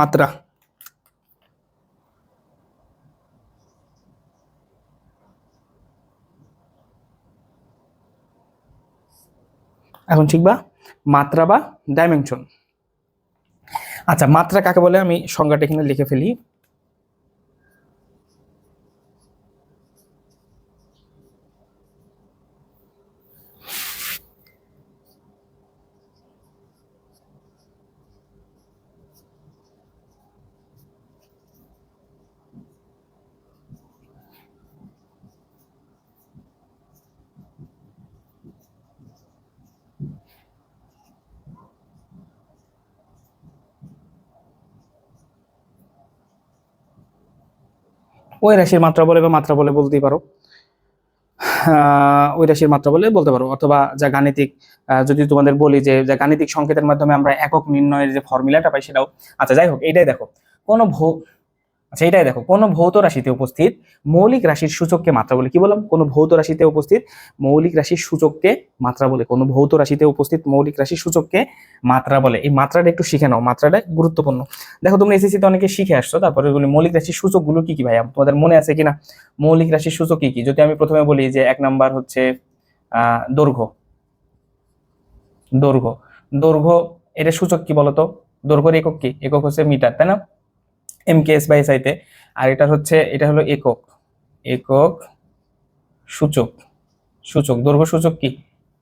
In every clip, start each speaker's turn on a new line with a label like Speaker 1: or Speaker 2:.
Speaker 1: মাত্রা। এখন বা মাত্রা বা ডাইমেনশন আচ্ছা মাত্রা কাকে বলে? আমি সংজ্ঞাটা এখানে লিখে ফেলি। ওই রাশির মাত্রা বলে বা মাত্রা বলে বলতেই পারো। ওই রাশির মাত্রা বলে বলতে পারো। অথবা যা গাণিতিক যদি তোমাদের বলি যে, যা গাণিতিক সংকেতের মাধ্যমে আমরা একক নির্ণয়ের যে ফর্মুলাটা পাই সেটাও। আচ্ছা যাই হোক, এটাই দেখো। কোনো আচ্ছা এইটাই দেখো, কোন ভৌত রাশিতে উপস্থিত মৌলিক রাশির সূচককে মাত্রা বলে কি বললাম? কোন ভৌত রাশিতে উপস্থিত মৌলিক রাশির সূচককে মাত্রা বলে, কোন ভৌত রাশিতে উপস্থিত মৌলিক রাশির সূচককে মাত্রা বলে। এই মাত্রাটা একটু শিখে নাও, মাত্রাটা গুরুত্বপূর্ণ। দেখো, তোমরা এসএসসি তে অনেকে শিখে আসছো, তারপরে এগুলি মৌলিক রাশির সূচকগুলো কি কি ভাই তোমাদের মনে আছে কিনা? মৌলিক রাশির সূচক কি কি? যদি আমি প্রথমে বলি যে এক নাম্বার হচ্ছে দৈর্ঘ্য। দৈর্ঘ্য। দৈর্ঘ্য এটা সূচক কি বলতো? দৈর্ঘ্যের একক কি? একক হচ্ছে মিটার, তাই না? এম কে এস বাই সাইতে আর এটা হচ্ছে, এটা হলো একক। একক সূচক। সূচক। দৈর্ঘ্য সূচক কি?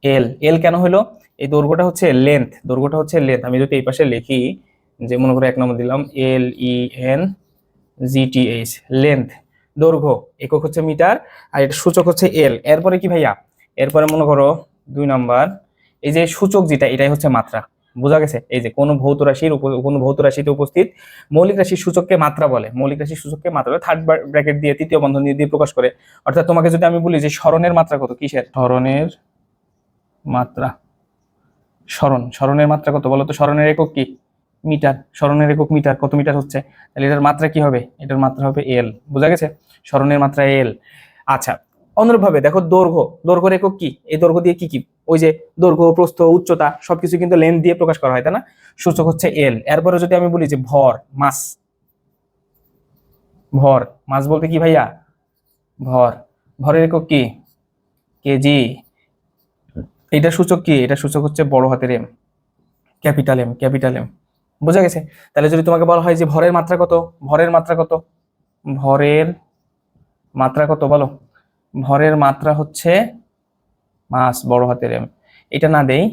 Speaker 1: এল এল কেন হলো? এই দৈর্ঘ্যটা হচ্ছে লেন্থ দৈর্ঘ্যটা হচ্ছে লেন্থ আমি যদি এই পাশে লিখি, যে মনে করে এক নম্বর দিলাম L E N GTH length দৈর্ঘ্য, একক হচ্ছে মিটার, আর এটা সূচক হচ্ছে এল এরপরে কি ভাইয়া? এরপরে মনে করো, দুই নাম্বার, এই যে সূচক যেটা, এটাই হচ্ছে মাত্রা। বোঝা গেছে? এই যে কোনো ভৌত রাশির কোনো ভৌত রাশিতে উপস্থিত মৌলিক রাশির সূচককে মাত্রা বলে। মৌলিক রাশির সূচককে মাত্রা বলে। থার্ড ব্র্যাকেট দিয়ে তৃতীয় বন্ধন দিয়ে দিয়ে প্রকাশ করে। অর্থাৎ তোমাকে যদি আমি বলি যে স্মরণের মাত্রা কত কিসের? স্মরণের মাত্রা। স্মরণ। স্মরণের মাত্রা কত বলো তো স্মরণের একক কি? মিটার। স্মরণের একক মিটার কত মিটার হচ্ছে? তাহলে এটার মাত্রা কি হবে? এটার মাত্রা হবে এল বোঝা গেছে? স্মরণের মাত্রা এল আচ্ছা অনুরূপভাবে দেখো দৈর্ঘ্য, দৈর্ঘ্যের একক কি? এই দৈর্ঘ্য দিয়ে কি কি? ওই যে দৈর্ঘ্য, প্রস্থ, উচ্চতা, সবকিছু কিন্তু লেন দিয়ে প্রকাশ করা হয়, তাই না? সূচক হচ্ছে এল এরপরে যদি আমি বলি যে ভর, মাস। ভর, মাস বলতে কি ভাইয়া? ভর। ভরের একক কি? কেজি এটা সূচক কি? এটা সূচক হচ্ছে বড় হাতের M capital M capital M বোঝা গেছে? তাহলে যদি তোমাকে বলা হয় যে ভরের মাত্রা কত? ভরের মাত্রা কত? ভরের মাত্রা কত বলো? ভরের মাত্রা হচ্ছে মাস বড় হাতের এম। এটা না দেই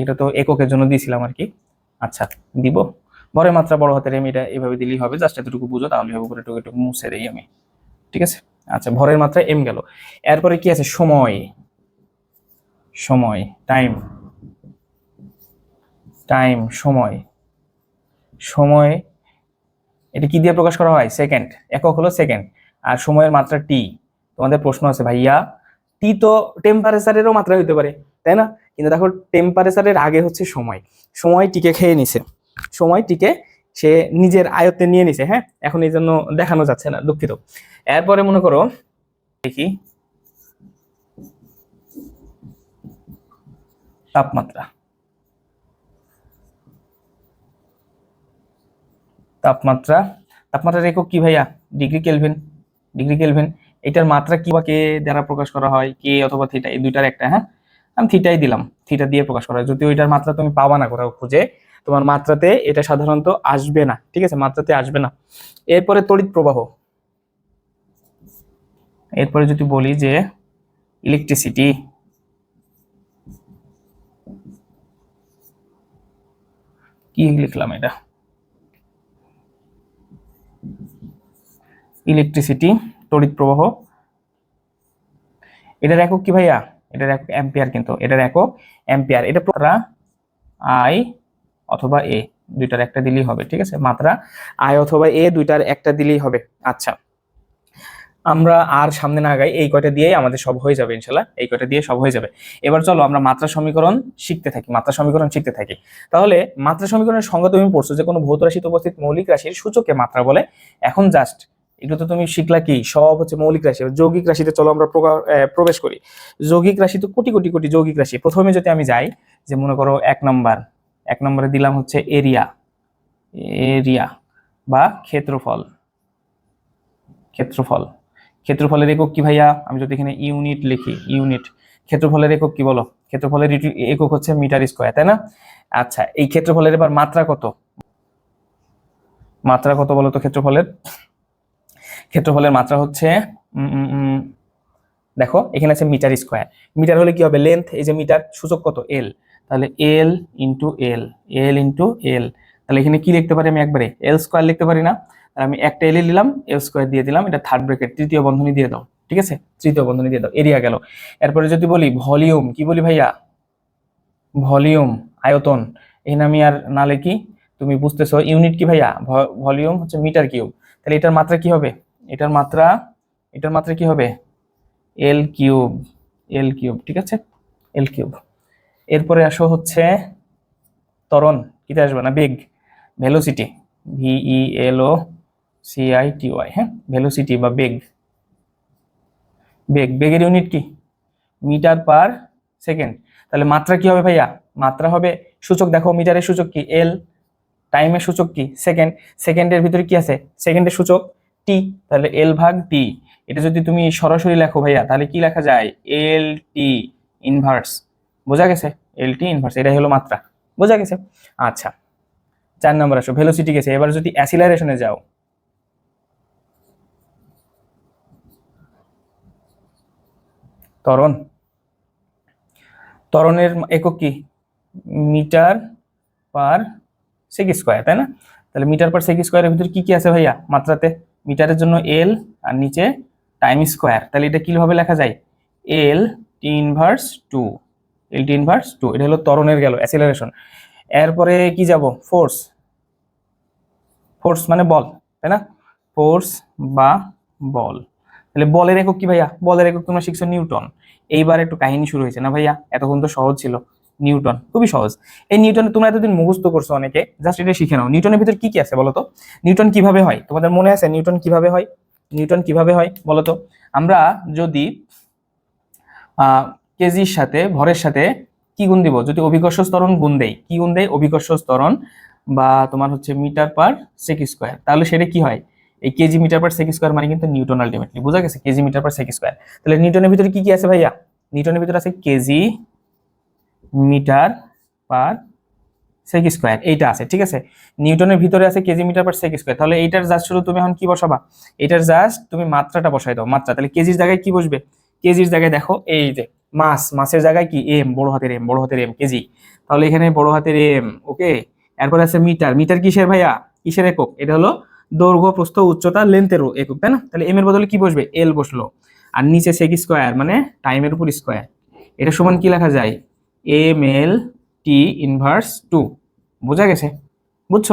Speaker 1: এটা তো এককের জন্য দিয়েছিলাম আর কি। আচ্ছা দিব। ভরের মাত্রা বড় হাতের এম, এটা এভাবে দিলেই হবে। জাস্ট এতটুকু বুঝো, তাহলে হবে করে একটু একটু মুছে দেই আমি। ঠিক আছে? আচ্ছা ভরের মাত্রা এম গেল। এরপরে কি আছে? সময়। সময় টাইম টাইম সময়। সময়, এটা কি দিয়ে প্রকাশ করা হয়? সেকেন্ড একক হলো সেকেন্ড আর সময়ের মাত্রা টি তোমাদের প্রশ্ন আছে, ভাইয়া টি তো টেম্পারেচারেরও মাত্রা হইতে পারে। তাই না? কিন্তু দেখো টেম্পারেচারের আগে হচ্ছে সময়। সময় টিকে খেয়ে নিছে। সময় টিকে সে নিজের আয়ত্তে নিয়ে নিছে হ্যাঁ? এখন এই জন্য দেখানো যাচ্ছে না, দুঃখিত। এরপরে মনে করো, দেখি। তাপমাত্রা। তাপমাত্রা, তাপমাত্রার একক কি ভাইয়া? Degree kelvin. Degree kelvin. এটার মাত্রা কি বা কে দ্বারা প্রকাশ করা হয়, কে অথবা থিটা এই দুইটার একটা হ্যাঁ? আমি থিটাই দিলাম থিটা দিয়ে প্রকাশ করা হয়। যদি ওইটার মাত্রা তুমি পাবা না কোথাও খুঁজে, তোমার মাত্রাতে এটা সাধারণত আসবে না, ঠিক আছে? মাত্রাতে আসবে না। এরপরে তড়িৎ প্রবাহ। এরপরে যদি বলি যে ইলেকট্রিসিটি কি লিখলাম এটা? ইলেকট্রিসিটি তড়িৎ প্রবাহ। এটার একক কি ভাইয়া? এটার একক অ্যাম্পিয়ার কিন্তু। এটার একক অ্যাম্পিয়ার। এটা আই অথবা এ, দুইটার একটা দিলেই হবে, ঠিক আছে? মাত্রা আই অথবা এ, দুইটার একটা দিলেই হবে। আচ্ছা। আমরা আর সামনে না আগাই, এই কয়টা দিয়েই আমাদের সব হয়ে যাবে ইনশাল্লাহ। এই কয়টা দিয়ে সব হয়ে যাবে। এবার চলো আমরা মাত্রা সমীকরণ শিখতে থাকি, মাত্রা সমীকরণ শিখতে থাকি। তাহলে মাত্রা সমীকরণের সংজ্ঞা তুমি পড়ছো যে কোনো ভৌত রাশিতে উপস্থিত মৌলিক রাশির সূচককে মাত্রা বলে। এখন জাস্ট এগুলো তো তুমি শিখলা কি? সব হচ্ছে মৌলিক রাশি। যৌগিক রাশিতে চলো আমরা প্রবেশ করি। যৌগিক রাশি তো কোটি কোটি কোটি যৌগিক রাশি। প্রথমে যদি আমি যাই, যে মনে করো এক নম্বর, এক নম্বরে দিলাম হচ্ছে এরিয়া। এরিয়া বা ক্ষেত্রফল। ক্ষেত্রফল। ক্ষেত্রফলের একক কি ভাইয়া? আমি যদি এখানে ইউনিট লিখি ইউনিট ক্ষেত্রফলের একক কি বলো? ক্ষেত্রফলের একক হচ্ছে মিটার স্কোয়ার তাই না? আচ্ছা এই ক্ষেত্রফলের এবার মাত্রা কত? মাত্রা কত বলো তো ক্ষেত্রফলের? ক্ষেত্রফলের মাত্রা হচ্ছে দেখো, এখানে আছে মিটার স্কোয়ার। মিটার হলে কি হবে? লেন্থ এই যে মিটার, সূচক কত? এল তাহলে L into L L into L তাহলে এখানে কি লিখতে পারি আমি একবারে? এল স্কোয়ার লিখতে পারি না। আমি একটা এল নিলাম এল স্কোয়ার দিয়ে দিলাম, এটা থার্ড ব্র্যাকেট তৃতীয় বন্ধনী দিয়ে দাও, ঠিক আছে? তৃতীয় বন্ধনী দিয়ে দাও, এরিয়া গেল। এরপরে যদি বলি ভলিউম, কি বলি ভাইয়া? ভলিউম, আয়তন। এখানে আমি আর না লিখি, তুমি বুঝতেছো। ইউনিট কি ভাইয়া? ভলিউম হচ্ছে মিটার কিউব। তাহলে এটার মাত্রা কি হবে? এটার মাত্রা এটার মাত্রা কি হবে? এল কিউব এল কিউব ঠিক আছে? এল কিউব এরপরে আসো হচ্ছে ত্বরণ, কিতে আসবে না? বেগ velocity V E L O C I T Y? Velocity বা বেগ। বেগ, বেগের ইউনিট কি? Metre per second. তাহলে মাত্রা কি হবে ভাইয়া? মাত্রা হবে সূচক, দেখো মিটারের সূচক কি? এল টাইমের সূচক কি? সেকেন্ড সেকেন্ডের ভিতরে কি আছে? সেকেন্ডের সূচক টি তাহলে এল ভাগ টি এটা যদি তুমি সরাসরি লেখো ভাইয়া, তাহলে কি লেখা যায়? এল টি ইনভার্স বোঝা গেছে? এল টি ইনভার্স এটাই হলো মাত্রা। বোঝা গেছে? আচ্ছা চার নম্বর আসো ভেলোসিটি গেছে। এবার যদি অ্যাসিলারেশনে যাও। ত্বরণ। ত্বরণের একক কি? মিটার পার সেক স্কোয়ার তাই না? তাহলে মিটার পার সেক স্কোয়ারের ভিতরে কি কি আছে ভাইয়া? মাত্রাতে। মিটারের জন্য এল আর নিচে টাইম স্কোয়ার তাহলে এটা কীভাবে লেখা যায়? L T inverse two L T inverse two এটা হলো ত্বরণের গেল অ্যাসিলারেশন এরপরে কি যাব? ফোর্স ফোর্স মানে বল, তাই না? ফোর্স বা বল। তাহলে বলের একক কি ভাইয়া? বলের একক তোমরা শিখছো নিউটন। এইবার একটু কাহিনী শুরু হয়েছে। না ভাইয়া, এতক্ষণ তো সহজ ছিল। নিউটন, খুবই সহজ। এই নিউটন তোমরা এতদিন মুখস্থ করছ অনেকে, জাস্ট এটা শিখে নাও। নিউটনের ভিতর কি কি আছে বলো তো নিউটন কীভাবে হয়? তোমাদের মনে আছে নিউটন কীভাবে হয়? নিউটন কীভাবে হয় বলো তো আমরা যদি কেজির সাথে, ভরের সাথে কি গুণ দিব? যদি অভিকর্ষ স্তরণ গুণ দেই, কি গুণ দেয় অভিকর্ষ স্তরণ বা তোমার হচ্ছে মিটার পার সেক স্কোয়ার তাহলে সেটা কি হয়? এই KG metre per sec square মানে কিন্তু নিউটন আলটিমেটলি বোঝা গেছে? KG metre per sec square তাহলে নিউটনের ভিতরে কি কি আছে ভাইয়া? নিউটনের ভিতরে আছে KG metre per sec square এইটা আছে, ঠিক আছে? নিউটনের ভিতরে আছে KG metre per sec square তাহলে এইটার জাস্ট শুধু তুমি এখন কি বসাবা? এটার জাস্ট তুমি মাত্রাটা বসাই দাও, মাত্রা, তাহলে কেজির জায়গায় কি বসবে? কেজির জায়গায় দেখো, এই যে, মাস, মাসের জায়গায় কি? এম বড় হাতের এম বড় হাতের এম কেজি। তাহলে এখানে বড় হাতের এম ওকে এরপর আছে মিটার মিটার কিসের ভাইয়া? কিসের একক? এটা হলো দৈর্ঘ্য, প্রস্থ, উচ্চতা লেন্থের একক, তাই না? তাহলে এম এর বদলে কি বসবে? এল বসল। আর নিচে সেক স্কোয়ার মানে টাইমের উপর স্কোয়ার এটা সমান কি লেখা যায়? M L T inverse two বোঝা গেছে? বুঝছ?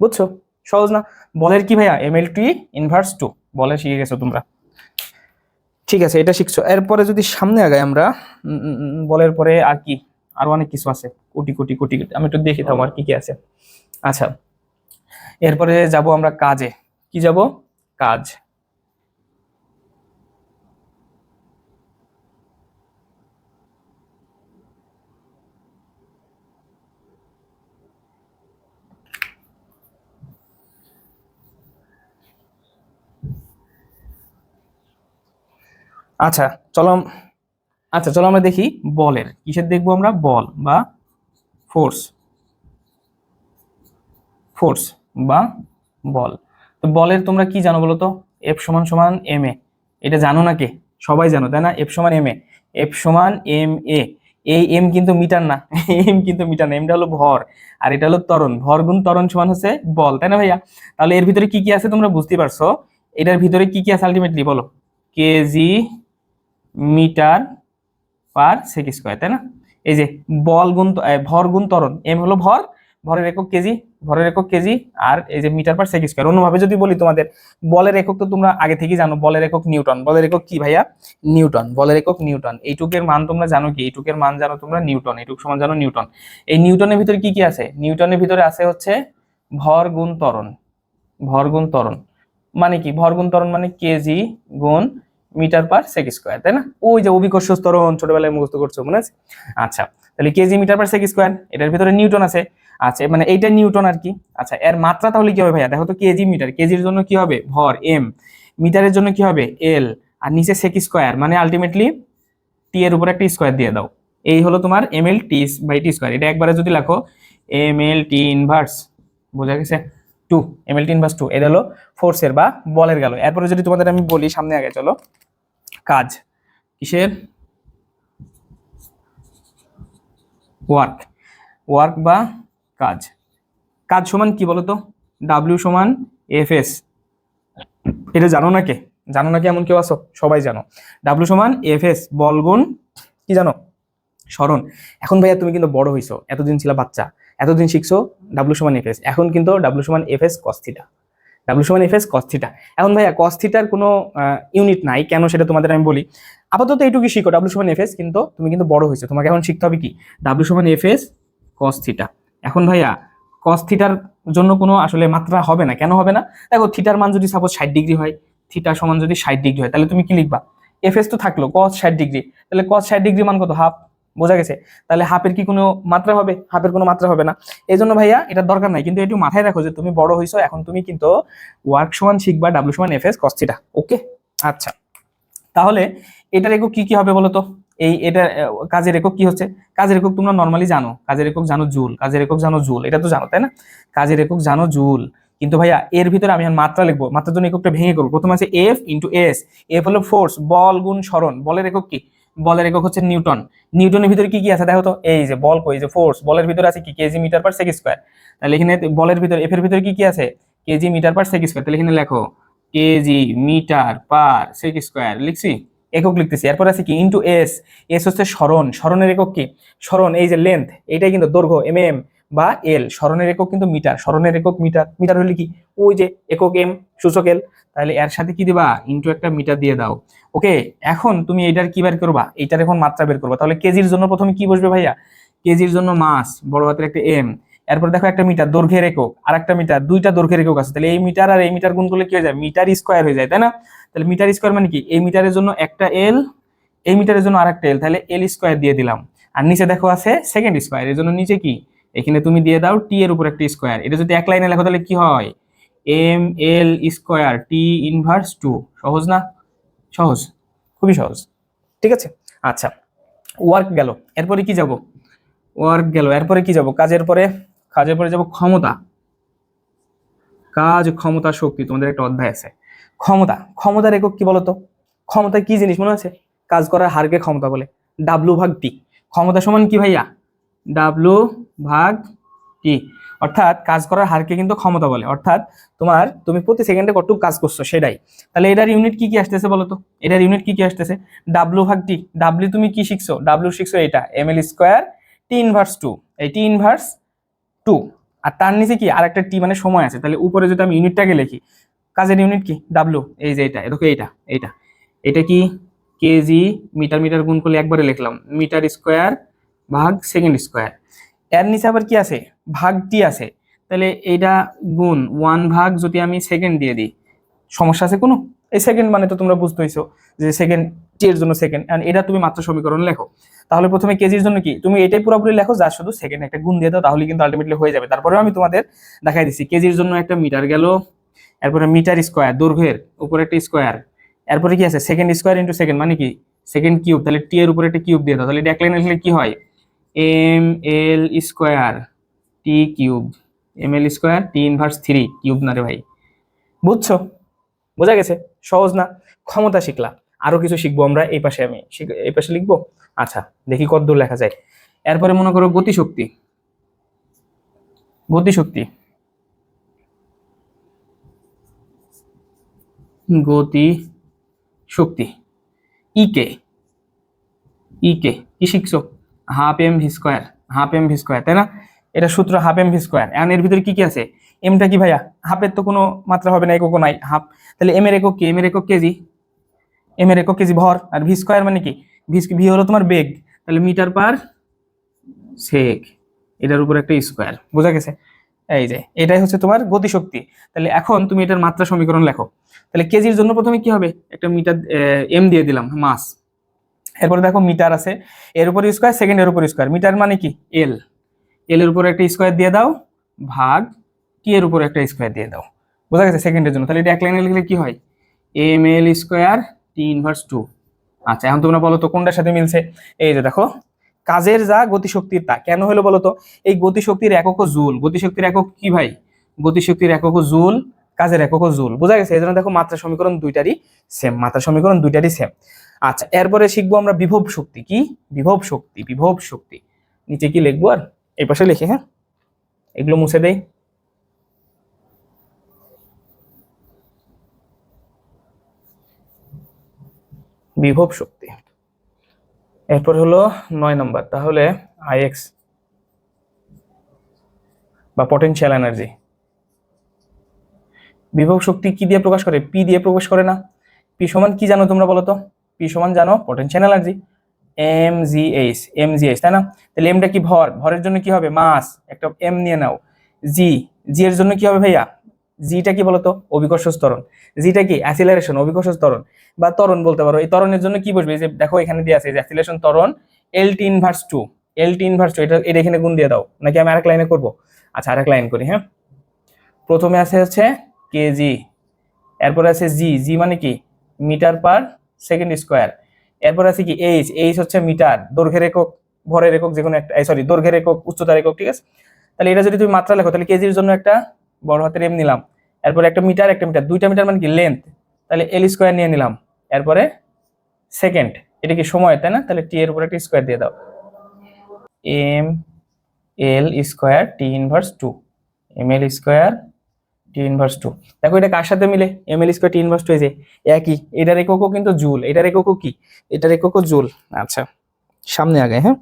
Speaker 1: বুঝছ? সহজ না? বলের কি ভাইয়া? M L T inverse two বলে শিখে গেছো তোমরা। ঠিক আছে, এটা শিখছো। এরপরে যদি সামনে আগাই আমরা বলের পরে আর কি? আরও অনেক কিছু আছে। কোটি কোটি কোটি। আমি একটু দেখি থাকব আর কি কি আছে। আচ্ছা। এরপরে যাব আমরা কাজে। কি যাব? কাজ। আচ্ছা চলো আচ্ছা চলো আমরা দেখি বলের। কিসের দেখব আমরা? বল বা ফোর্স ফোর্স বা বল। তো বলের তোমরা কি জানো বলো তো এফ সমান সমান এম এ এটা জানো না কে সবাই জানো, তাই না? এফ সমান এম এ এফ সমান এম এ এই এম কিন্তু মিটার না। এম কিন্তু মিটার না। এমটা হলো ভর। আর এটা হলো ত্বরণ। ভর গুণ ত্বরণ সমান হচ্ছে বল, তাই না ভাইয়া? তাহলে এর ভিতরে কি কি আছে তোমরা বুঝতে পারছ? এটার ভিতরে কি কি আছে আলটিমেটলি বলো? KG metre per sec square তাই না? এই যে বল গুণ ভর গুণ ত্বরণ, এম হলো ভর, ভরের একক কেজি ভরের একক কেজি আর এই যে মিটার পার সেক স্কোয়ার অন্যভাবে যদি বলি তোমাদের, বলের একক তো তোমরা আগে থেকেই জানো, বলের একক নিউটন। বলের একক কি ভাইয়া? নিউটন, বলের একক নিউটন। এইটুকের মান তোমরা জানো কি? এইটুকের মান জানো তোমরা নিউটন, এইটুক সমান জানো নিউটন। এই নিউটনের ভিতরে কি কি আছে? নিউটনের ভিতরে আছে হচ্ছে ভর গুণ ত্বরণ, ভর গুণ ত্বরণ। মানে কি? ভর গুণ ত্বরণ মানে কেজি গুণ মিটার পার সেক স্কোয়ার তাই না? ওই যে অভিকর্ষ ত্বরণ ছোটবেলায় মুখস্থ করছ, মনে আছে? আচ্ছা তাহলে KG metre per sec square এটার ভিতরে নিউটন আছে। আচ্ছা মানে এইটা নিউটন আর কি। আচ্ছা এর মাত্রা তাহলে কি হবে ভাইয়া? দেখো তো কেজি মিটার কেজির জন্য কি হবে? ভর এম মিটারের জন্য কি হবে? এল আর নিচে সেক স্কোয়ার মানে আলটিমেটলি টি এর উপর একটা স্কোয়ার দিয়ে দাও। এই হলো তোমার M L T by T square এটা একবারে যদি লেখো এম এল টি ইনভার্স বোঝা গেছে? Two M L T inverse two এটা হলো ফোর্সের বা বলের গেল। এরপরে যদি তোমাদের আমি বলি সামনে আগে, চলো। কাজ। কিসের? ওয়ার্ক ওয়ার্ক বা কাজ। কাজ সমান কি বলতো? ডাব্লিউ সমান এফ এস এটা জানো না কে? জানো না কি এমন কেউ আসো সবাই জানো। ডাব্লিউ সমান এফ এস বলগুণ কি জানো? স্মরণ। এখন ভাইয়া তুমি কিন্তু বড় হইছো, এতদিন ছিল বাচ্চা। এতদিন শিখছো ডাব্লিউ সমান এফ এস এখন কিন্তু ডাব্লিউ সমান F S cos theta W সমান এফ এস কস্থিটা এখন ভাইয়া কস্থিটার কোনো ইউনিট নাই, কেন সেটা তোমাদের আমি বলি। আপাতত এইটুকু শিখো ডাব্লিউ সমান এফ এস কিন্তু তুমি কিন্তু বড় হয়েছো। তোমাকে এখন শিখতে হবে কি? ডাব্লিউ সমান এফ এস কস্থিটা এখন ভাইয়া কস থিটার জন্য কোনো আসলে মাত্রা হবে না। কেন হবে না? দেখো থিটার মান যদি সাপোজ ষাট ডিগ্রি হয় থিটা সমান যদি ষাট ডিগ্রি হয়, তাহলে তুমি কি লিখবা? এফ এস তো থাকল কস ষাট ডিগ্রি। তাহলে কস ষাট ডিগ্রি মান কত? হাফ বোঝা গেছে। তাহলে হাফের কি কোনো মাত্রা হবে? হাফের কোনো মাত্রা হবে না। এই জন্য ভাইয়া এটার দরকার নাই। কিন্তু একটু মাথায় রাখো যে তুমি বড় হইছো, এখন তুমি কিন্তু ওয়ার্ক সমান শিখবা ডাব্লিউ সমান F S cos theta, okay? আচ্ছা। তাহলে এটার একক কি কি হবে বলো তো? এই এটা কাজের একক কি হচ্ছে? কাজের একক তোমরা নর্মালি জানো। কাজের একক জানো জুল, কাজের একক জানো জুল, এটা তো জানো, তাই না? কাজের একক জানো জুল। কিন্তু ভাইয়া, এর ভিতরে আমি মাত্রা লিখব। মাত্রার জন্য এককটা ভেঙে করব। প্রথমে আছে এফ ইন্টু এস। এফ হলো ফোর্স বল গুণ সরণ। বলের একক কি? বলের একক হচ্ছে নিউটন। নিউটনের ভিতরে কি কি আছে দেখো তো? এই যে বল কই? যে ফোর্স বলের ভিতরে আছে কি? KG metre per sec square তাহলে এখানে বলের ভিতরে এফ এর ভিতরে কি কি আছে? KG metre per sec square তাহলে এখানে লেখো KG metre per sec square লিখছি? একক লিখতেছি। এরপর আছে কি? ইন্টু এস এস হচ্ছে স্মরণ স্মরণের একক কি? স্মরণ এই যে লেন্থ এটাই কিন্তু দৈর্ঘ্য এম এম বা এল স্মরণের একক কিন্তু মিটার। স্মরণের একক মিটার। মিটার হলে কি? ওই যে একক এম সূচক এল তাহলে এর সাথে কি দিবা? ইন্টু একটা মিটার দিয়ে দাও। ওকে এখন তুমি এইটার কি বের করবা? এইটার এখন মাত্রা বের করবা। তাহলে কেজির জন্য প্রথমে কি বসবে ভাইয়া? কেজির জন্য মাস, বড় হাতের একটা এম এরপর দেখো একটা মিটার, দৈর্ঘ্যের একক। আর একটা মিটার, দুইটা দৈর্ঘ্যের একক আছে। তাহলে এই মিটার আর এই মিটার গুণ করলে কি হয়ে যায়? মিটার স্কোয়ার হয়ে যায়, তাই না? তাহলে মিটার স্কোয়ার মানে কি? এই মিটারের জন্য একটা এল এই মিটারের জন্য আরেকটা এল তাহলে এল স্কোয়ার দিয়ে দিলাম। আর নিচে দেখো আছে সেকেন্ড স্কোয়ার এর জন্য নিচে কি? এখানে তুমি দিয়ে দাও টি এর উপর একটা স্কোয়ার এটা যদি এক লাইনে লেখো তাহলে কি হয়? M L square T inverse two সহজ না? সহজ। খুবই সহজ। ঠিক আছে? আচ্ছা ওয়ার্ক গেল। এরপরে কি যাব? ওয়ার্ক গেল। এরপরে কি যাব? কাজের পরে কাজের পরে যাব ক্ষমতা। কাজ, ক্ষমতা, শক্তি। তোমাদের একটা অধ্যায় আছে। ক্ষমতা। ক্ষমতার একক কি বলতো? ক্ষমতা কি জিনিস মনে আছে? কাজ করার হারকে ক্ষমতা বলে। ডাব্লু ভাগ টি ক্ষমতা সমান কি ভাইয়া? ডাব্লু ভাগ টি। অর্থাৎ কাজ করার হারকে কিন্তু ক্ষমতা বলে। অর্থাৎ তোমার, তুমি প্রতি সেকেন্ডে কতটুকু কাজ করছ সেটাই। তাহলে এটার ইউনিট কি কি আসতেছে বলো তো এটার ইউনিট কি কি আসতেছে? ডাব্লু ভাগ টি। ডাব্লিউ তুমি কি শিখছো? ডাব্লিউ শিখছো এটা M L square T inverse two এই টি ইনভার্স টু আর তার নিচে কি? আরেকটা টি মানে সময় আছে। তাহলে উপরে যদি আমি ইউনিটটাকে লিখি, কাজের ইউনিট কি? ডাব্লু। এই যে এটা দেখো এইটা এইটা। এটা কি? কেজি মিটার মিটার গুণ করলে একবারে লিখলাম। মিটার স্কোয়ার ভাগ সেকেন্ড স্কোয়ার এর নিচে আবার কি আছে? ভাগ টি আছে। তাহলে এইটা গুণ ওয়ান ভাগ যদি আমি সেকেন্ড দিয়ে দিই, সমস্যা আছে কোনো? এই সেকেন্ড মানে তো তোমরা বুঝতে হইছো যে সেকেন্ড টি জন্য সেকেন্ড এটা তুমি মাত্রা সমীকরণ লেখো। তাহলে প্রথমে কেজির জন্য কি? তুমি এটাই পুরোপুরি লেখো, যা শুধু সেকেন্ড একটা গুণ দিয়ে দাও তাহলে কিন্তু আলটিমেটলি হয়ে যাবে। তারপরেও আমি তোমাদের দেখাই দিচ্ছি কেজির জন্য একটা মিটার গেল, এরপরে মিটার স্কোয়ার, দৈর্ঘ্যের উপরে একটা স্কোয়ার। এরপরে কি আছে? সেকেন্ড স্কোয়ার ইন্টু সেকেন্ড মানে কি? সেকেন্ড কিউব তাহলে টি এর উপরে একটা কিউব দিয়ে দাও। তাহলে এটা এক লিখলে কি হয়? M L square T cube. M L square T inverse three cube না রে ভাই। বুঝছ? বোঝা গেছে? সহজ না? ক্ষমতা শিখলা আরও কিছু শিখব আমরা, এই পাশে আমি। এই পাশে লিখব? আচ্ছা দেখি কতদূর লেখা যায়। এরপরে মনে করো গতিশক্তি। গতিশক্তি। গতি শক্তি ইকে ইকে কি শিখছো? Half M V square, half M V square, তাই না? এটা সূত্র হাফ এম ভি স্কোয়ার। এখন এর ভিতরে কি কি আছে? এমটা কি ভাইয়া? হাফের তো কোনো মাত্রা হবে না এককও নাই, হাফ। তাহলে এম এর একক কি? এম এর একক কেজি? এম এর একক কেজি ভর। আর ভি স্কোয়ার মানে কি? ভি ভি হলো তোমার বেগ। তাহলে মিটার পার সেক। এটার উপর একটা স্কোয়ার। বোঝা গেছে? এই যে, এটাই হচ্ছে তোমার গতিশক্তি। তাহলে এখন তুমি এটার মাত্রা সমীকরণ লেখো। তাহলে কেজির জন্য প্রথমে কি হবে? একটা মিটার এম দিয়ে দিলাম, মাস। এরপরে দেখো মিটার আছে। এর উপর স্কোয়ার সেকেন্ড এর উপর স্কোয়ার মিটার মানে কি? এল এল এর উপর একটা স্কোয়ার দিয়ে দাও, ভাগ টি এর উপর একটা স্কোয়ার দিয়ে দাও। বোঝা গেছে সেকেন্ডের জন্য? তাহলে এটা এক লাইনে লিখলে কি হয়? M L square T inverse two আচ্ছা এখন তোমরা বলো তো, কোনটার সাথে মিলছে? এই যে দেখো, কাজের যা গতিশক্তির তা। কেন হলো বলো তো? এই গতিশক্তির একক জুল। গতিশক্তির একক কি ভাই? গতিশক্তির একক জুল, কাজের একক জুল। বোঝা গেছে? এই জন্য দেখো মাত্রা সমীকরণ দুইটারই সেম মাত্রা সমীকরণ দুইটারই সেম আচ্ছা এরপরে শিখব আমরা বিভব শক্তি। কি? বিভব শক্তি বিভব শক্তি। নিচে কি লিখব আর? এই পাশে লিখি হ্যাঁ? এগুলো মুছে দেই। বিভব শক্তি। এরপর হলো নয় নম্বর। তাহলে আইএক্স বা পটেনশিয়াল এনার্জি বিভব শক্তি কি দিয়ে প্রকাশ করে? পি দিয়ে প্রকাশ করে না। পি সমান কি জানো তোমরা বলো তো? পি সমান জানো potential energy M G H M G H তাই না? তাহলে এমটা কি ভর? ভরের জন্য কি হবে? মাস। একটা এম নিয়ে নাও। জি জি এর জন্য কি হবে ভাইয়া? জিটা কি বলতো? অভিকর্ষ ত্বরণ। জিটা কি? অ্যাসিলারেশন অভিকর্ষ ত্বরণ। বা ত্বরণ বলতে পারো। এই ত্বরণের জন্য কি বসবে? যে দেখো এখানে দিয়ে আছে যে অ্যাসিলেশন ত্বরণ L T inverse two L T inverse two এটা এটা এখানে গুণ দিয়ে দাও। নাকি আমি আরেক লাইনে করব? আচ্ছা আরেক লাইন করি হ্যাঁ? প্রথমে আছে হচ্ছে কেজি এরপরে আছে জি জি মানে কি? মিটার পার সেকেন্ড স্কোয়ার এরপর আছে কি এইচ এইচ হচ্ছে মিটার দৈর্ঘ্যের একক, ভরের একক যে কোনো একটা সরি দৈর্ঘ্যের একক, উচ্চতার একক, ঠিক আছে? তাহলে এটা যদি তুমি মাত্রা লেখো, তাহলে কেজির জন্য একটা বড় হাতের এম নিলাম। এরপরে একটা মিটার একটা মিটার দুইটা মিটার মানে কি লেন্থ তাহলে এল স্কোয়ার নিয়ে নিলাম। এরপরে সেকেন্ড এটা কি সময়, তাই না? তাহলে টি এর উপর একটা স্কোয়ার দিয়ে দাও। M L square T inverse two M L square T inverse two দেখো এটা কার সাথে মিলে? M L square T inverse two এই যে, একই। এটার এককও কিন্তু জুল। এটার এককও কি এটার এককও জুল। আচ্ছা সামনে আগে হ্যাঁ?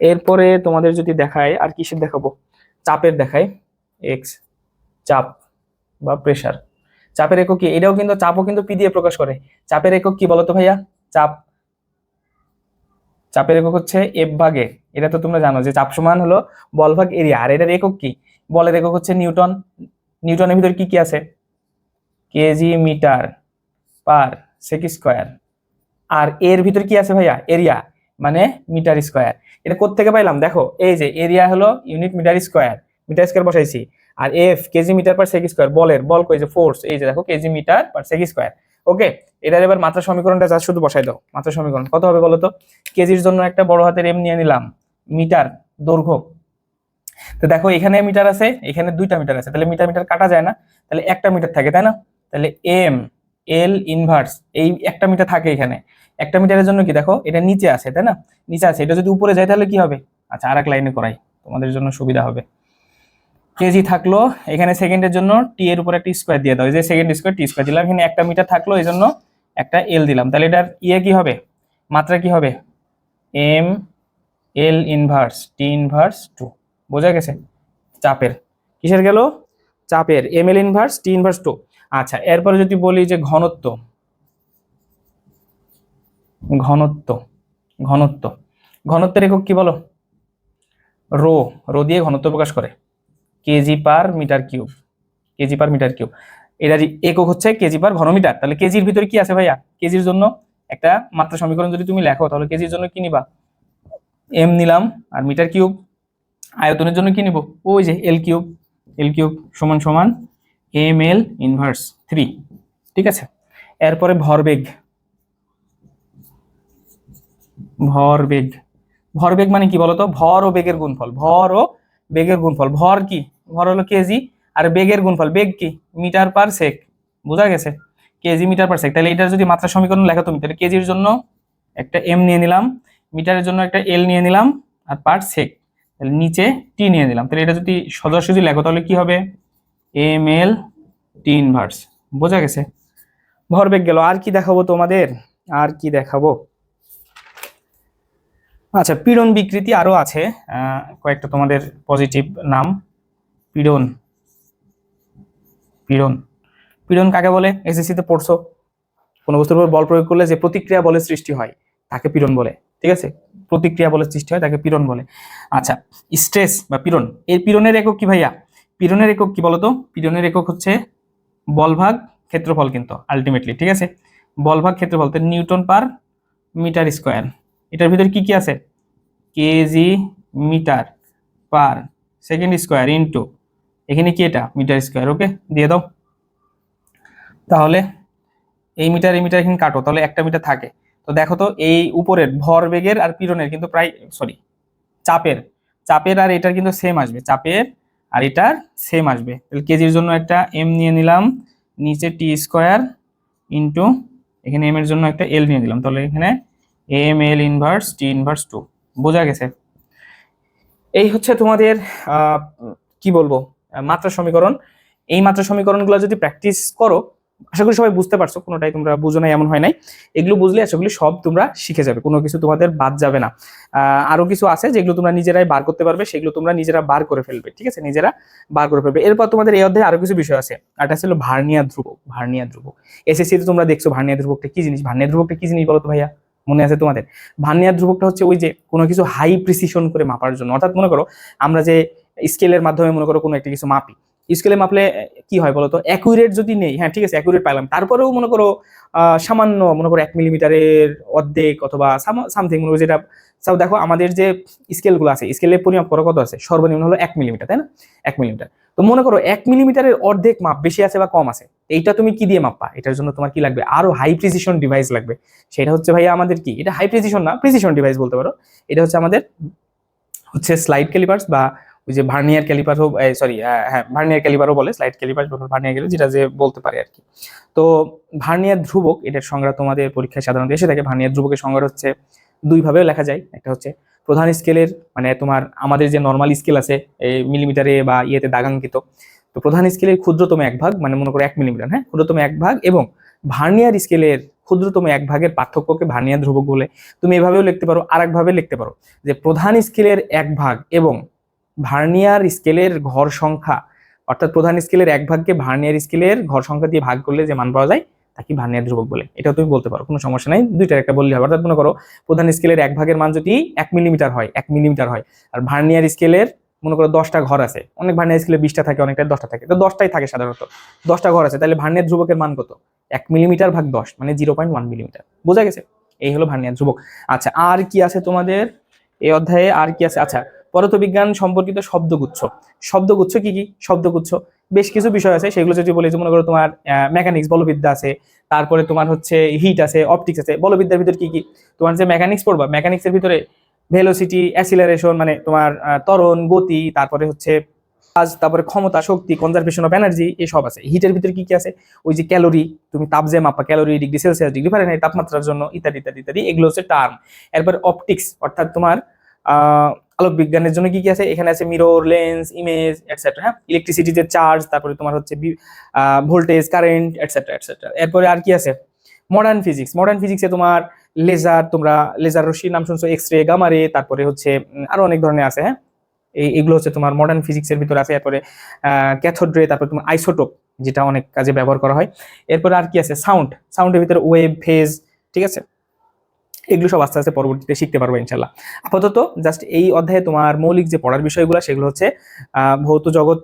Speaker 1: এরপরে তোমাদের যদি দেখায়, আর কিসের দেখাবো? চাপের দেখায়। এক্স চাপ বা প্রেসার চাপের একক কি? এটাও কিন্তু, চাপও কিন্তু পি দিয়ে প্রকাশ করে। চাপের একক কি বলতো ভাইয়া? চাপ। চাপের একক হচ্ছে এফ ভাগে। এটা তো তোমরা জানো যে চাপ সমান হলো বল ভাগ এরিয়া আর এটার একক কি? বলের একক হচ্ছে নিউটন। নিউটনের ভিতর কি কি আছে? KG metre per sec square আর এর ভিতর কি আছে ভাইয়া? এরিয়া মানে মিটার স্কোয়ার এটা কোত্থেকে পাইলাম? দেখো, এই যে এরিয়া হলো unit metre square metre square বসাইছি। আর F KG metre per sec square বলের, বল কই যে ফোর্স এই যে দেখো KG metre per sec square okay এটার এবার মাত্রা সমীকরণটা যা শুধু বসাই দাও। মাত্রা সমীকরণ, কত হবে বলো তো কেজির জন্য একটা বড় হাতের এম নিয়ে নিলাম, মিটার দৈর্ঘ্য তো দেখো, এখানে মিটার আছে, এখানে দুইটা মিটার আছে। তাহলে মিটার মিটার কাটা যায় না? তাহলে একটা মিটার থাকে, তাই না? তাহলে এম এল ইনভার্স এই একটা মিটার থাকে এখানে। একটা মিটারের জন্য কি দেখো, এটা নিচে আছে, তাই না? নিচে আছে, এটা যদি উপরে যায় তাহলে কি হবে? আচ্ছা আর এক লাইনে করাই, তোমাদের জন্য সুবিধা হবে। কেজি থাকল, এখানে সেকেন্ডের জন্য টি এর উপর একটা স্কোয়ার দিয়ে দাও যে সেকেন্ড স্কোয়ার টি স্কোয়ার দিলাম, এখানে একটা মিটার থাকল, এই জন্য একটা এল দিলাম। তাহলে এটার ইয়ে কি হবে? মাত্রা কি হবে? M L inverse T inverse two বোঝা গেছে? চাপের। কিসের গেল? চাপের। M L inverse T inverse two আচ্ছা এরপরে যদি বলি যে ঘনত্ব। ঘনত্ব। ঘনত্ব। ঘনত্বের একক কি বলো? রো। রো দিয়ে ঘনত্ব প্রকাশ করে। KG per metre cube KG per metre cube এটার একক হচ্ছে কেজি পার ঘনমিটার। তাহলে কেজির ভিতরে কি আছে ভাইয়া? কেজির জন্য একটা মাত্রা সমীকরণ যদি তুমি লেখো, তাহলে কেজির জন্য কি নিবা? এম নিলাম আর মিটার কিউব আয়তনের জন্য কি নিব? ওই যে এল কিউব এল কিউব সমান সমান এম এল ইনভার্স থ্রি ঠিক আছে? এরপরে ভরবেগ। ভরবেগ। ভরবেগ মানে কি বলতো? ভর ও বেগের গুণফল। ভর ও বেগের গুণফল। ভর কি? ভর হলো কেজি আর বেগের গুণফল। বেগ কি? মিটার পার সেক বোঝা গেছে? কেজি মিটার পার সেক তাহলে এটার যদি মাত্রা সমীকরণ লেখা তুমি, তাহলে কেজির জন্য একটা এম নিয়ে নিলাম, মিটারের জন্য একটা এল নিয়ে নিলাম, আর পার সেক তাহলে নিচে টি নিয়ে নিলাম। তাহলে এটা যদি সদস্য লেখো, তাহলে কি হবে? এম এল টি ইনভার্স বোঝা গেছে? ভরবেগ গেল। আর কি দেখাবো তোমাদের? আর কি দেখাবো? আচ্ছা পীড়ন বিকৃতি আরও আছে। কয়েকটা তোমাদের পজিটিভ নাম। পীড়ন। পীড়ন। পীড়ন কাকে বলে? এসএসসি তে পড়ছো। কোনো বস্তুর উপর বল প্রয়োগ করলে যে প্রতিক্রিয়া বলের সৃষ্টি হয়, তাকে পীড়ন বলে। ঠিক আছে? প্রতিক্রিয়া বলের সৃষ্টি হয়, তাকে পীড়ন বলে। আচ্ছা স্ট্রেস বা পীড়ন, এর পীড়নের একক কি ভাইয়া? পীড়নের একক কি বলতো? পীড়নের একক হচ্ছে বলভাগ ক্ষেত্রফল কিন্তু আলটিমেটলি ঠিক আছে? বলভাগ ক্ষেত্রফল তো নিউটন পার মিটার স্কোয়ার। এটার ভিতরে কি কি আছে? KG metre per second square into, এখানে কি এটা? Metre square, okay? দিয়ে দাও। তাহলে এই মিটার এই মিটার এখানে কাটো, তাহলে একটা মিটার থাকে। তো দেখো তো, এই উপরের ভর বেগের আর পীড়নের কিন্তু প্রায় সরি চাপের চাপের আর এটার কিন্তু সেম আসবে, চাপের আর এটার সেম আসবে। তাহলে কেজির জন্য একটা এম নিয়ে নিলাম, নিচে টি স্কোয়ার ইন্টু এখানে এম এর জন্য একটা এল নিয়ে দিলাম তাহলে এখানে M L inverse T inverse two বোঝা গেছে? এই হচ্ছে তোমাদের কি বলব মাত্রা সমীকরণ। এই মাত্রা সমীকরণগুলো যদি প্র্যাকটিস করো আশা করি সবাই বুঝতে পারছ কোনোটাই তোমরা বুঝো নাই এমন হয় নাই। এগুলো বুঝলে আশা করি সব তোমরা শিখে যাবে কোনো কিছু তোমাদের বাদ যাবে না। আহ, আরও কিছু আছে যেগুলো তোমরা নিজেরাই বার করতে পারবে সেগুলো তোমরা নিজেরা বার করে ফেলবে ঠিক আছে? নিজেরা বার করে ফেলবে। এরপর তোমাদের এই অধ্যায়ে আরও কিছু বিষয় আছে এটা ছিল ভার্নিয়া ধ্রুবক ভার্নিয়া ধ্রুবক। এসএসসি তে তোমরা দেখছ ভার্নিয়া ধ্রুবকটা কি জিনিস? ভার্নিয়া ধ্রুবকটা কি জিনিস বলো তো ভাইয়া? মনে আছে তোমাদের? ভার্নিয়া ধ্রুবকটা হচ্ছে ওই যে কোনো কিছু হাই প্রিসিশন করে মাপার জন্য। অর্থাৎ মনে করো আমরা যে স্কেলের মাধ্যমে মনে করো কোনো একটা কিছু মাপি স্কেলে মাপলে কি হয় বলতো? অ্যাকুরেট যদি নেই হ্যাঁ ঠিক আছে অ্যাকুরেট পাইলাম। তারপরেও মনে করো সামান্য মনে করো এক মিলিমিটারের অর্ধেক অথবা সামথিং মনে করো যেটা সব দেখো আমাদের যে স্কেলগুলো আছে স্কেলের পরিমাপ করো কত আছে? সর্বনিম্ন হলো এক মিলিমিটার তাই না? এক মিলিমিটার তো মনে করো এক মিলিমিটারের অর্ধেক মাপ বেশি আছে বা কম আছে এইটা তুমি কি দিয়ে মাপবা? এটার জন্য তোমার কি লাগবে? আরও হাই প্রিসিশন ডিভাইস লাগবে। সেটা হচ্ছে ভাইয়া আমাদের কি? এটা হাই প্রিসিশন না প্রিসিশন ডিভাইস বলতে পারো। এটা হচ্ছে আমাদের, হচ্ছে স্লাইড ক্যালিপার্স বা ওই যে ভার্নিয়ার ক্যালিপার সরি হ্যাঁ ভার্নিয়ার ক্যালিপারও বলে স্লাইড ক্যালিপার ভার্নিয়ার ক্যালিপার, যেটা যে বলতে পারে আর কি। তো ভার্নিয়ার ধ্রুবক, এটার সংজ্ঞা তোমাদের পরীক্ষায় সাধারণত এসে থাকে। ভার্নিয়ার ধ্রুবকের সংজ্ঞা হচ্ছে দুই ভাবে লেখা যায়। একটা হচ্ছে প্রধান স্কেলের মানে তোমার আমাদের যে নর্মাল স্কেল আছে, এই মিলিমিটারে বা ইয়েতে দাগাঙ্কিত। তো প্রধান স্কেলের ক্ষুদ্রতম এক ভাগ মানে মনে করো এক মিলিমিটার হ্যাঁ ক্ষুদ্রতম এক ভাগ এবং ভার্নিয়ার স্কেলের ক্ষুদ্রতম এক ভাগের পার্থক্যকে ভার্নিয়ার ধ্রুবক বলে। তুমি এভাবেও লিখতে পারো আর ভাবে লিখতে পারো যে প্রধান স্কেলের এক ভাগ এবং ভার্নিয়ার স্কেলের ঘর সংখ্যা, অর্থাৎ প্রধান স্কেলের এক ভাগকে ভার্নিয়ার স্কেলের ঘর সংখ্যা দিয়ে ভাগ করলে যে মান পাওয়া যায়, তাকে ভার্নিয়ার ধ্রুবক বলে। এটা তুমি বলতে পারো, কোনো সমস্যা নাই, দুইটার একটা বললে হবে। অর্থাৎ মনে করো, প্রধান স্কেলের এক ভাগের মান যদি এক মিলিমিটার হয়, এক মিলিমিটার হয়, আর ভার্নিয়ার স্কেলের মনে করো দশটা ঘর আছে, অনেক ভার্নিয়ার স্কেলে বিশটা থাকে অনেকটা দশটা থাকে, তো দশটাই থাকে সাধারণত। দশটা ঘর আছে, তাহলে ভার্নিয়ার ধ্রুবকের মান কত? এক মিলিমিটার ভাগ দশ মানে জিরো পয়েন্ট ওয়ান মিলিমিটার বোঝা গেছে? এই হলো ভার্নিয়ার ধ্রুবক। আচ্ছা আর কি আছে তোমাদের? এই অধ্যায়ে আর কি আছে? আচ্ছা পদার্থবিজ্ঞান সম্পর্কিত শব্দগুচ্ছ। শব্দগুচ্ছ কি কি? শব্দগুচ্ছ। বেশ কিছু বিষয় আছে, সেগুলো যদি বলি, মনে করো তোমার মেকানিক্স বলবিদ্যা আছে, তারপরে তোমার হচ্ছে হিট আছে অপটিক্স আছে, বলবিদ্যার ভিতর কি কি? তোমার যে মেকানিক্স পড়বা মেকানিক্সের ভিতরে ভেলোসিটি অ্যাসিলারেশন মানে তোমার ত্বরণ, গতি, তারপরে হচ্ছে কাজ, তারপরে ক্ষমতা, শক্তি কনজারভেশন অফ এনার্জি এসব আছে। হিটের ভিতরে কি কি আছে? ওই যে ক্যালোরি তুমি তাপ যে মাপা calorie degree Celsius degree Fahrenheit তাপমাত্রার জন্য, ইত্যাদি ইত্যাদি ইত্যাদি, এগুলো হচ্ছে টার্ম এরপর অপটিক্স অর্থাৎ তোমার আলোক বিজ্ঞানের জন্য কি কি আছে? এখানে আছে মিরর লেন্স ইমেজ এটসেট্রা হ্যাঁ? ইলেকট্রিসিটি যে চার্জ তারপরে তোমার হচ্ছে ভোল্টেজ কারেন্ট এটসেট্রা এটসেট্রা এরপরে আর কি আছে? মডার্ন ফিজিক্স মডার্ন ফিজিক্সে তোমার লেজার তোমরা লেজার রশ্মির নাম শুনছো এক্স রে গামা রে তারপরে হচ্ছে আরও অনেক ধরনের আছে হ্যাঁ? এই, এগুলো হচ্ছে তোমার মডার্ন ফিজিক্সের ভিতরে আছে। এরপরে ক্যাথোড রে তারপরে তোমার আইসোটোপ যেটা অনেক কাজে ব্যবহার করা হয়। এরপরে আর কি আছে? সাউন্ড সাউন্ডের ভিতরে ওয়েভ ফেজ ঠিক আছে? এগুলো সব আস্তে আস্তে পরবর্তীতে শিখতে পারব ইনশাল্লাহ আপাতত জাস্ট এই অধ্যায়ে তোমার মৌলিক যে পড়ার বিষয়গুলো, সেগুলো হচ্ছে ভৌত জগৎ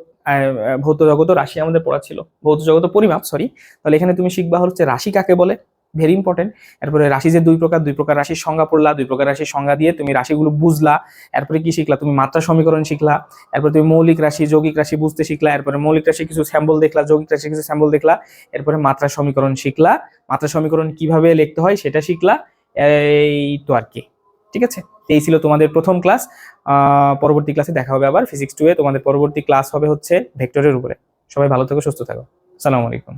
Speaker 1: ভৌত জগৎ রাশি আমাদের পড়া ছিল। ভৌত জগৎ পরিমাপ সরি তাহলে এখানে তুমি শিখবা হচ্ছে রাশি কাকে বলে? ভেরি ইম্পর্টেন্ট এরপরে রাশি যে দুই প্রকার দুই প্রকার রাশির সংজ্ঞা পড়লা, দুই প্রকার রাশির সংজ্ঞা দিয়ে তুমি রাশিগুলো বুঝলা। এরপরে কি শিখলা? তুমি মাত্রা সমীকরণ শিখলা। এরপরে তুমি মৌলিক রাশি, যৌগিক রাশি বুঝতে শিখলা। এরপরে মৌলিক রাশি কিছু স্যাম্বল দেখলা, যৌগিক রাশি কিছু স্যাম্বল দেখলা। এরপরে মাত্রা সমীকরণ শিখলা। মাত্রা সমীকরণ কীভাবে লিখতে হয় সেটা শিখলা। এই তো আর কি, ঠিক আছে? এই ছিল তোমাদের প্রথম ক্লাস পরবর্তী ক্লাসে দেখা হবে আবার ফিজিক্স টু এ। তোমাদের পরবর্তী ক্লাস হবে হচ্ছে ভেক্টরের উপরে। সবাই ভালো থেকো, সুস্থ থাকো। সালামু আলাইকুম।